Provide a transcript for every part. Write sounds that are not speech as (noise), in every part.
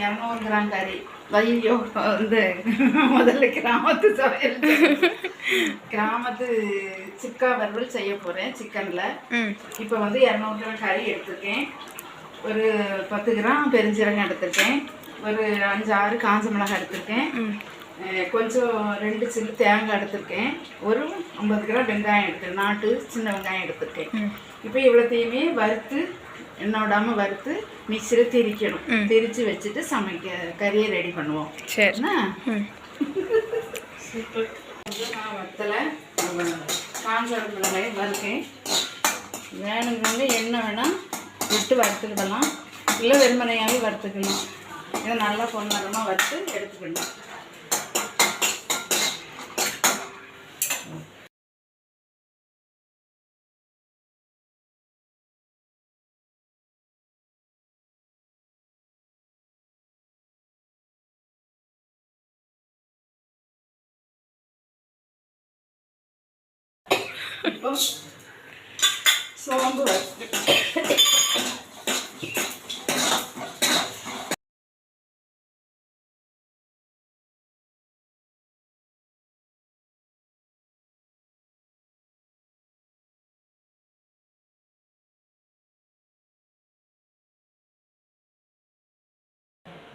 இரநூறு கிராம் கறி ஐயோ வந்து முதல்ல கிராமத்து சமையல் கிராமத்து சுக்கா வறுவல் செய்ய போகிறேன் சிக்கனில் இப்போ வந்து இரநூறு கிராம் கறி எடுத்திருக்கேன். ஒரு பத்து கிராம் பெருஞ்சீரகம் எடுத்திருக்கேன் ஒரு அஞ்சு ஆறு காஞ்ச மிளகாய் எடுத்திருக்கேன். கொஞ்சம் ரெண்டு சில்லு தேங்காய் எடுத்திருக்கேன். ஒரு ஐம்பது கிராம் வெங்காயம் எடுத்திருக்கேன். நாட்டு சின்ன வெங்காயம் எடுத்திருக்கேன். இப்போ இவ்வளோத்தையுமே வறுத்து எண்ணெய் விடாமல் வறுத்து மிக்சியில் திரிக்கணும். திரித்து வச்சுட்டு சமைக்க கறியை ரெடி பண்ணுவோம். சரி. என்ன? ம். கொஞ்சம் நான் வத்தலை காஞ்ச மிளகாய் வறுக்கேன். வேணுங்கிறவங்க எண்ணெய் வேணால் விட்டு வறுத்துக்கிடலாம். இல்லை வெறுமனையாகவே வறுத்துக்கலாம். இதை நல்லா பொன்னரமாக வறுத்து எடுத்துக்கணும் இப்போ சோம்பு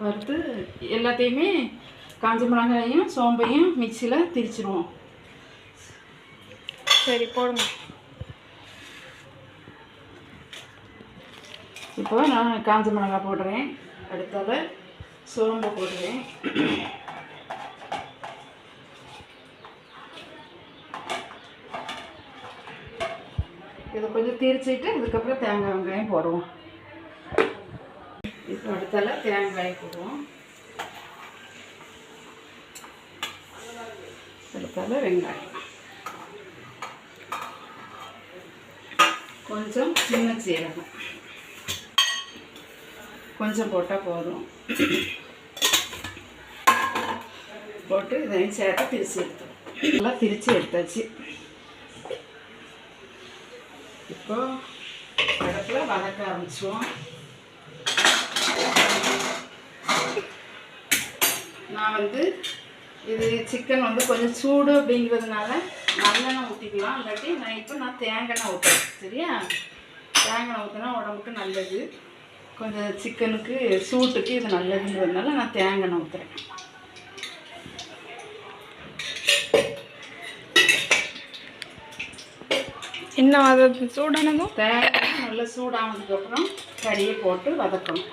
வறுத்து எல்லாத்தையுமே காஞ்ச மிளகாயும் சோம்பையும் மிக்சியில் திரிச்சிருவோம். சரி போடுங்க. இப்போ நான் காஞ்ச மிளகாய் போடுறேன். அடுத்தது சோம்பு போடுறேன். இதை கொஞ்சம் திரிச்சிட்டு இதுக்கப்புறம் தேங்காய் வெங்காயம் போடுவோம். இப்போ அடுத்தால தேங்காய் போடுவோம். அடுத்தால வெங்காயம். கொஞ்சம் சின்ன சீரகம். கொஞ்சம் போட்டால் போதும். போட்டு இதையும் சேர்த்து திரிச்சு எடுத்தோம் நல்லா திரிச்சு எடுத்தாச்சு. இப்போ அடுப்பில் வதக்க ஆரம்பிச்சுவோம். நான் வந்து இது சிக்கன் வந்து கொஞ்சம் சூடு அப்படிங்கிறதுனால நல்லெண்ணெய் ஊற்றிக்கலாம் இல்லாட்டி நான் இப்போ நான் தேங்காய் ஊற்றுறேன் சரியா? தேங்காய் ஊற்றினா உடம்புக்கு நல்லது. கொஞ்சம் சிக்கனுக்கு சூட்டுக்கு இது நல்லதுங்கிறதுனால நான் தேங்காய் ஊற்றுறேன் இன்னும் அது சூடானதும்? தேங்காய் நல்லா சூடானதுக்கப்புறம் கறியை போட்டு வதக்கணும்.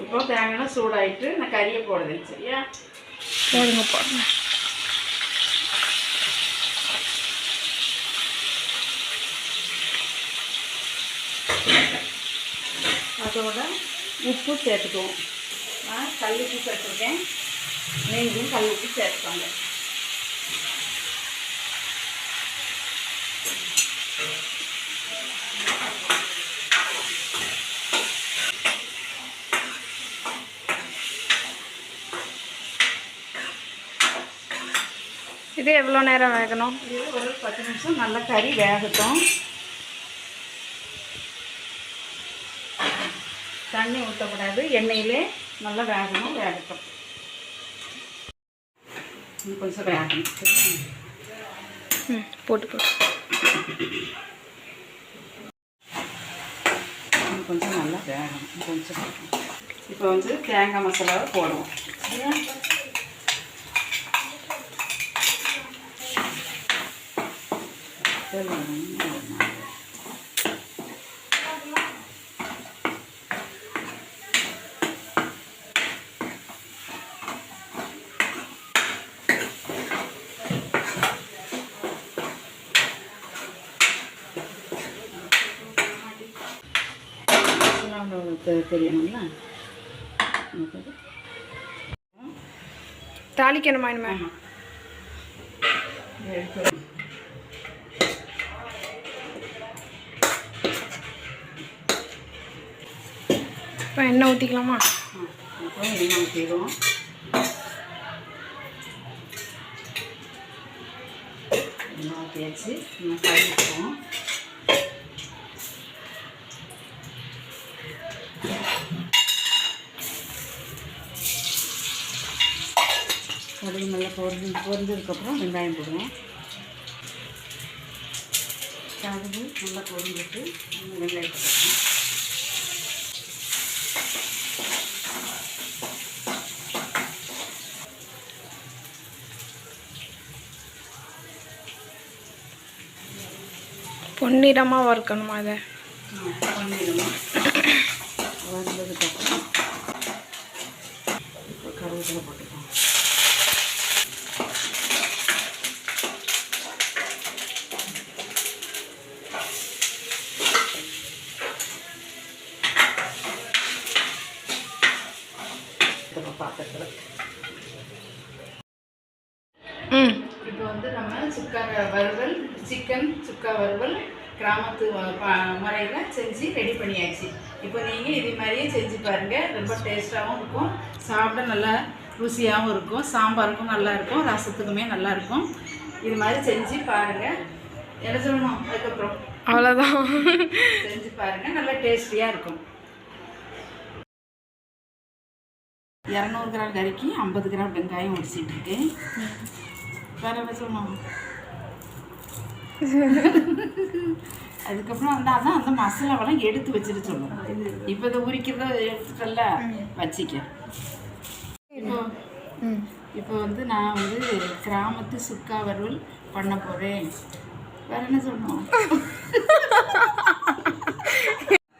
இப்போ தேங்காய் சூடாயிட்டு நான் கறியை போடுறேன் சரியா போடுங்க போடுங்க அதோட உப்பு சேர்த்துக்குவோம் நான் கல் உப்பு சேர்த்துருக்கேன் நீங்களும் கல் உப்பு சேர்த்துக்கோங்க இது எவ்வளோ நேரம் வேகணும்? இது ஒரு பத்து நிமிஷம் நல்லா கறி வேகட்டும். தண்ணி ஊற்றக்கூடாது எண்ணெயிலே நல்லா வேகணும் வேகட்டும். கொஞ்சம் வேகணும். போட்டு போட்டு. கொஞ்சம் நல்லா வேகணும். கொஞ்சம். இப்போ வந்து தேங்காய் மசாலாவை போடுவோம். தெரியணும்ல தாளிக்கணுமா இனிமே? இப்போ எண்ணெய் ஊற்றிக்கலாமா அப்புறம் எண்ணெய் ஊற்றிடுவோம் எண்ணெய் ஊற்றியாச்சு நம்ம கழுவிக்குவோம் பொரிஞ்சு பொரிஞ்சதுக்கப்புறம் வெங்காயம் போடுவோம். கடுகு நல்லா பொரிஞ்சிட்டு வெங்காயத்தை போடுவோம் பொன்னிறமாக வறுக்கணுமா அதை பண்ணிடணும் வந்ததுக்கப்புறம் இப்போ கருவேப்பிலை போட்டுக்கலாம் பாத்திரத்தில் ம் இப்போ வந்து நம்ம சுக்கா வறுவல் சிக்கன் சுக்கா வறுவல் கிராமத்து முறையில் செஞ்சு ரெடி பண்ணியாச்சு. இப்போ நீங்கள் இதே மாதிரியே செஞ்சு பாருங்கள் ரொம்ப டேஸ்ட்டாகவும் இருக்கும். சாப்பிட நல்லா ருசியாகவும் இருக்கும். சாம்பாருக்கும் நல்லா இருக்கும். ரசத்துக்குமே நல்லா இருக்கும். இது மாதிரி செஞ்சு பாருங்கள் என்ன சொல்லணும்? அதுக்கப்புறம் அவ்வளோதான் செஞ்சு பாருங்கள் நல்லா டேஸ்டியாக இருக்கும். இரநூறு கிராம் கறிக்கு ஐம்பது கிராம் வெங்காயம் உடிச்சிட்டு இருக்கேன். வேற என்ன சொல்லணும்? (laughs) அதுக்கப்புறம் வந்து அதான் அந்த மசாலாவெல்லாம் எடுத்து வச்சுட்டு சொல்லணும். இப்போ இதை உரிக்கிறத எடுத்துட்டல வச்சிக்க. இப்போ இப்போ வந்து நான் வந்து கிராமத்து சுக்கா வறுவல் பண்ண போகிறேன் வேற என்ன சொல்லணும்?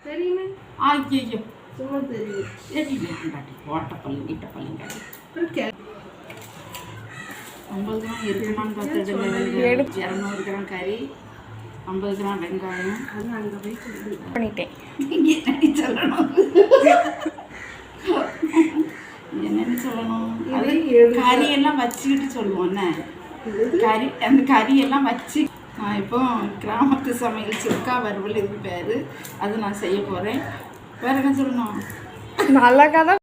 தெரியுமே? ஐயோ சொல்ல தெரியும் தெரியல ஓட்டப்பள்ளி நீட்டப்பள்ளிங்க ஐம்பது கிராம் இருக்குமான்னு பார்த்துட்டு இரநூறு கிராம் கறி ஐம்பது கிராம் வெங்காயம். பண்ணிட்டேன். என்னடி சொல்லணும்? என்னன்னு சொல்லணும்? அது கறியெல்லாம் வச்சுக்கிட்டு சொல்லுவோம் என்ன? கறி அந்த கறியெல்லாம் வச்சு நான் இப்போ கிராமத்து சமையல் சுக்கா வறுவல் இது பேர். அது நான் செய்ய போகிறேன் வேற என்ன சொல்லணும்? நல்ல கதை